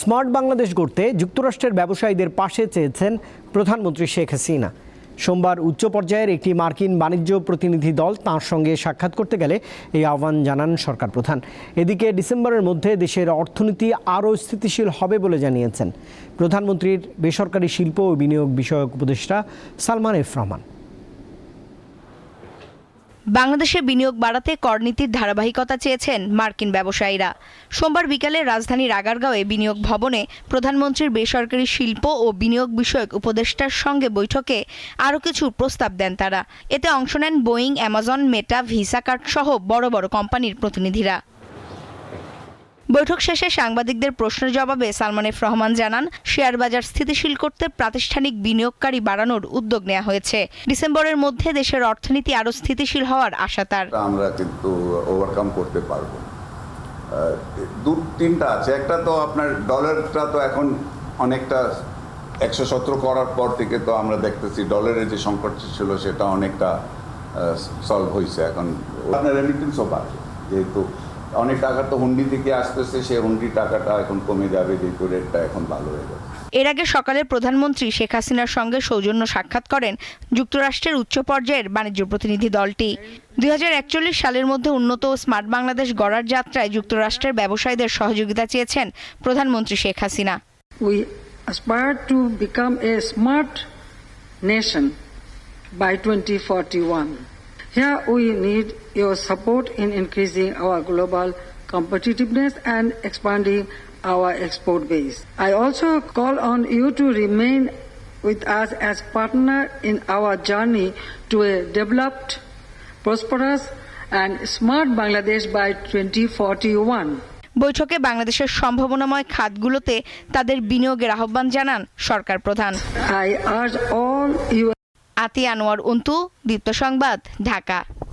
Smart Bangladesh গড়তে যুক্তরাষ্ট্রের ব্যবসায়ীদের পাশে চেয়েছেন প্রধানমন্ত্রী শেখ হাসিনা। সোমবার উচ্চ পর্যায়ের একটি মার্কিন বাণিজ্য প্রতিনিধি দল তাঁর সঙ্গে সাক্ষাৎ করতে গেলে এই আহ্বান জানান সরকার প্রধান। এদিকে ডিসেম্বরের মধ্যে দেশের অর্থনীতি আরও স্থিতিশীল হবে বলে জানিয়েছেন। প্রধানমন্ত্রীর বেসরকারি শিল্প ও বিনিয়োগ বিষয়ক উপদেষ্টা সালমান এফ রহমান। বাংলাদেশে বিনিয়োগ বাড়াতে করনীতির ধারাবাহিকতা চেয়েছেন মার্কিন ব্যবসায়ীরা। সোমবার বিকালে রাজধানীর আগারগাঁওয়ে বিনিয়োগ ভবনে প্রধানমন্ত্রীর বেসরকারি শিল্প ও বিনিয়োগ বিষয়ক উপদেষ্টার সঙ্গে বৈঠকে আরও কিছু প্রস্তাব দেন তারা। এতে অংশ নেন Boeing, Amazon, Meta, Visa card সহ বড় বড় কোম্পানির প্রতিনিধিরা। বৈঠক শেষে সাংবাদিকদের প্রশ্নের জবাবে সালমান এফ রহমান জানান শেয়ার বাজার স্থিতিশীল করতে প্রাতিষ্ঠানিক বিনিয়োগকারী বাড়ানোর উদ্যোগ নেওয়া হয়েছে। ডিসেম্বরের মধ্যে দেশের অর্থনীতি আরও স্থিতিশীল হওয়ার আশা তার। আমরা কিন্তু ওভারকাম করতে পারব। দু, তিনটা আছে। একটা তো আপনার ডলারটা তো এখন অনেকটা একশো সতেরো করার পর থেকে তো আমরা দেখতেছি ডলারের যে সংকট ছিল সেটা অনেকটা সলভ হয়েছে এখন আপনার রেমিটেন্সও বাড়বে যেহেতু অনেক টাকা তো হুন্ডি থেকে আসতেছে সেই হুন্ডি টাকাটা এখন কমে যাবে যেহেতু রেটটা এখন ভালো হয়ে যাবে এর আগে সকালে প্রধানমন্ত্রী শেখ হাসিনার সঙ্গে সৌজন্য সাক্ষাৎ করেন যুক্তরাষ্ট্রের উচ্চ পর্যায়ের বাণিজ্য প্রতিনিধি দলটি। দুই হাজার একচল্লিশ সালের মধ্যে উন্নত ও স্মার্ট বাংলাদেশ গড়ার যাত্রায় যুক্তরাষ্ট্রের ব্যবসায়ীদের সহযোগিতা চেয়েছেন প্রধানমন্ত্রী Sheikh Hasina. We aspire to become a smart nation by 2041. Here we need your support in increasing our global competitiveness and expanding our export base. I also call on you to remain with us as partner in our journey to a developed, prosperous and smart Bangladesh by 2041. বৈঠকে বাংলাদেশের সম্ভাবনাময় খাতগুলোতে তাদের বিনিয়োগের আহ্বান জানান সরকার প্রধান I urge all you আতি আনোয়ার অন্তু দীপ্ত সংবাদ ঢাকা।